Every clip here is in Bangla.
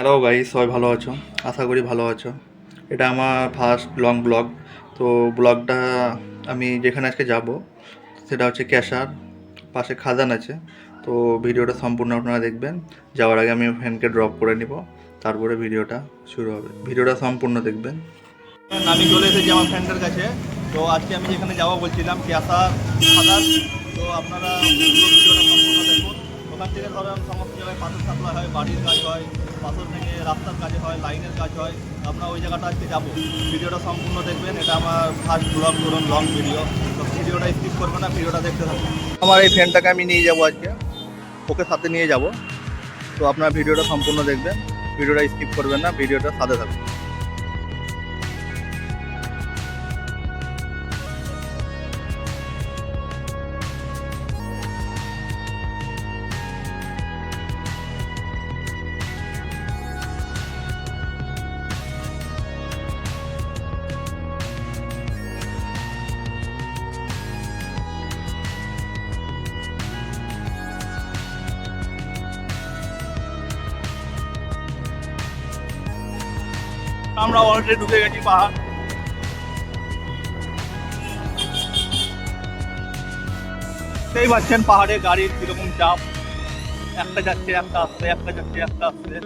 হ্যালো গাইস সবাই ভালো আছো? আশা করি ভালো আছো। এটা আমার ফার্স্ট লং ব্লগ তো ব্লগটা আমি যেখানে আজকে যাব, সেটা হচ্ছে ক্যাশার। পাশে খাদান আছে। তো ভিডিওটা সম্পূর্ণ আপনারা দেখবেন। যাওয়ার আগে আমি ফ্যানকে ড্রপ করে নিব। তারপরে ভিডিওটা শুরু হবে। ভিডিওটা সম্পূর্ণ দেখবেন। আমি চলে এসেছি আমার ফ্রেন্ডের কাছে। তো আজকে আমি যেখানে যাব বলছিলাম, ক্যাশার খাদান তো আপনারা ওখান থেকে ধরেন সমস্ত জায়গায় পাথর সাপ্লাই হয়, বাড়ির কাজ হয়। পাথর থেকে রাস্তার কাজ হয়, লাইনের কাজ হয়, আমরা ওই জায়গাটা আজকে যাব। ভিডিওটা সম্পূর্ণ দেখবেন, এটা আমার ফার্স্ট ব্লগ ধরুন লং ভিডিও তো ভিডিওটা স্কিপ করবেন না, ভিডিওটা দেখতে থাকুন। আমার এই ফ্রেন্ডটাকে আমি নিয়ে যাব আজকে। ওকে সাথে নিয়ে যাব। তো আপনার ভিডিওটা সম্পূর্ণ দেখবেন, ভিডিওটা স্কিপ করবেন না, ভিডিওটা সাথে থাকুন। আমরা অলরেডি ঢুকে গেছি, পাহাড়। সেই পাচ্ছেন পাহাড়ে গাড়ির কীরকম চাপ। একটা যাচ্ছে, একটা আসছে, একটা যাচ্ছে, একটা আসছে।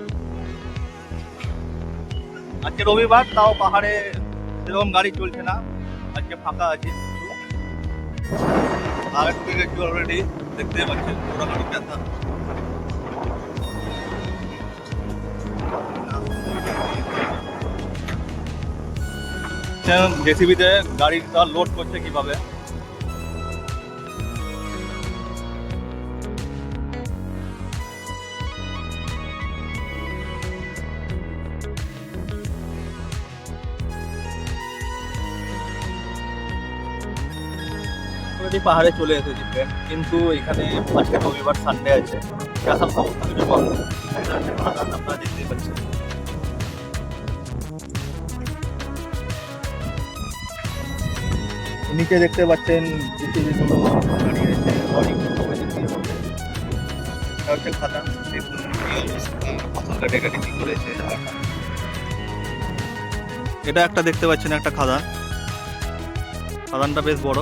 আজকে রবিবার, তাও পাহাড়ে সেরকম গাড়ি চলছে না। আজকে ফাঁকা আছে। আর গেছি অলরেডি দেখতে পাচ্ছেন ছোটখাটো ব্যথা। জেসিবিতে গাড়িটা লোড করছে কীভাবে। পাহাড়ে চলে এসেছি friend, কিন্তু এখানে আজকে রবিবার সানডে আছে। দেখার সমস্ত কিছু বন্ধ আপনারা দেখতেই পাচ্ছেন। নিচে দেখতে পাচ্ছেন দেখতে পাচ্ছেন। এটা হচ্ছে খাতা দেখুন পাথর কাটে কাটে কি করেছে এটা একটা দেখতে পাচ্ছেন একটা খাদান। খাদানটা বেশ বড়।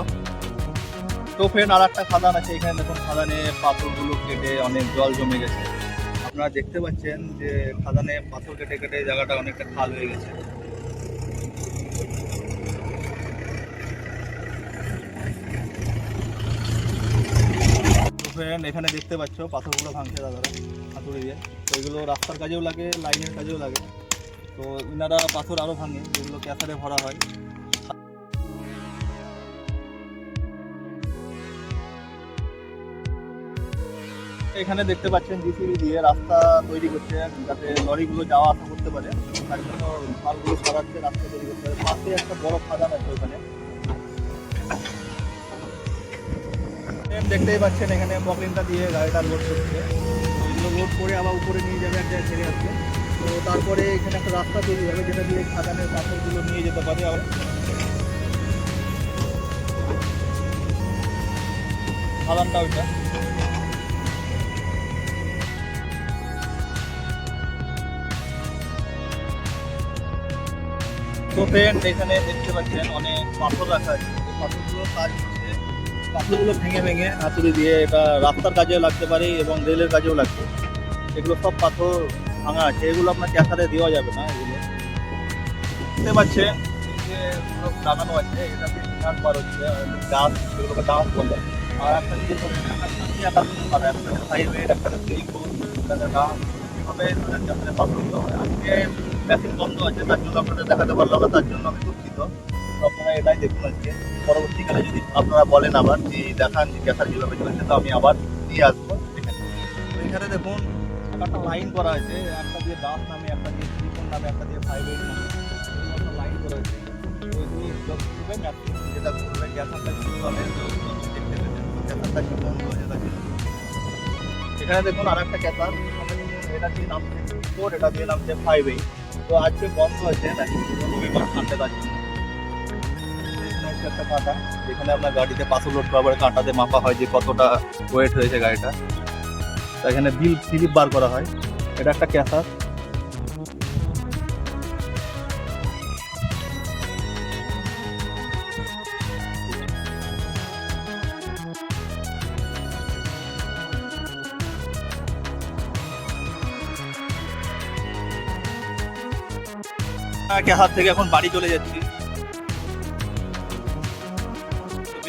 তো ফ্রেন্ড আর একটা খাদান আছে এখানে দেখুন খাদানে পাথরগুলো কেটে অনেক জল জমে গেছে। আপনারা দেখতে পাচ্ছেন যে খাদানে পাথর কেটে কেটে জায়গাটা অনেকটা খাল হয়ে গেছে। ফ্রেন্ড এখানে দেখতে পাচ্ছ, পাথরগুলো ভাঙছে দাদারা, হাতুড়ি দিয়ে। তো এগুলো রাস্তার কাজেও লাগে, লাইনের কাজেও লাগে। তো ইনারা পাথর আরও ভাঙে, যেগুলো ক্যাসারে ভরা হয়। এখানে দেখতে পাচ্ছেন জিসিবি দিয়ে রাস্তা তৈরি করছে, যাতে লরিগুলো যাওয়া আসা করতে পারে। তার জন্য মালগুলো সরাচ্ছে, রাস্তা তৈরি করতে পারে। পাশে একটা বড় খাদান আছে ওখানে। দেখতেই পাচ্ছেন, এখানে বকলিনটা দিয়ে গাড়িটা লোড করছে। লোড করে আবার উপরে নিয়ে যাবে একটা ছেড়ে আসবে তো তারপরে এখানে একটা রাস্তা তৈরি হবে, যেটা দিয়ে খাদানের পাথরগুলো নিয়ে যেতে পারে আবার। খাদানটা ওইটা। তো ফ্রেন্ড এখানে দেখতে পাচ্ছেন, অনেক পাথর রাখা আছে। পাথরগুলো কাজ পাথরগুলো ভেঙে ভেঙে হাতুড়ি দিয়ে এটা রাস্তার কাজেও লাগতে পারে এবং রেলের কাজেও লাগবে। এগুলো সব পাথর ভাঙা আছে। এগুলো আপনার ক্যাসারে দেওয়া যাবে না এগুলো। এই যে লাগানো আছে একটা দিয়ে একটা বন্ধ আছে, তার জন্য দেখাতে পারলাম তার জন্য আমি দুঃখিত। এটাই দেখুন আজকে পরবর্তীকালে যদি আপনারা বলেন আবার যে দেখান ক্যাসার কীভাবে চলছে তো আমি আবার নিয়ে আসব এখানে দেখুন, একটা লাইন করা আছে একটা দিয়ে দাস নামে, একটা দিয়ে সিলিকন নামে, একটা দিয়ে ফাইভ এইট নামে, একটা লাইন করা আছে বন্ধ হয়ে যাচ্ছে এখানে দেখুন আর একটা ক্যাসার, এটা দিয়ে নামছে ফোর এটা দিয়ে নামছে ফাইভ এইট তো আজকে বন্ধ আছে নাকি রবিবার সানডে এখানে হচ্ছে একটা কাঁটা যেখানে আপনার গাড়িতে পাথর লোড করার কাঁটাতে মাপা হয় যে কতটা ওয়েট হয়েছে গাড়িটা। তা এখানে বিল স্লিপ বার করা হয়। এটা একটা ক্যাসার। ক্যাসার থেকে এখন বাড়ি চলে যাচ্ছি।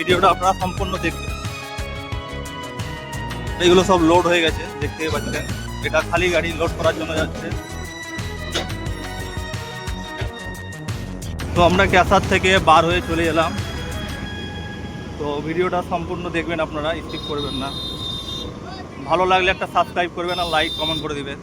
ভিডিওটা আপনারা সম্পূর্ণ দেখবেন। এগুলো সব লোড হয়ে গেছে দেখতে পাচ্ছেন। এটা খালি গাড়ি লোড করার জন্য যাচ্ছে। তো আমরা ক্যাসার থেকে বার হয়ে চলে এলাম। তো ভিডিওটা সম্পূর্ণ দেখবেন আপনারা স্কিপ করবেন না। ভালো লাগলে একটা সাবস্ক্রাইব করবেন আর লাইক কমেন্ট করে দিবেন।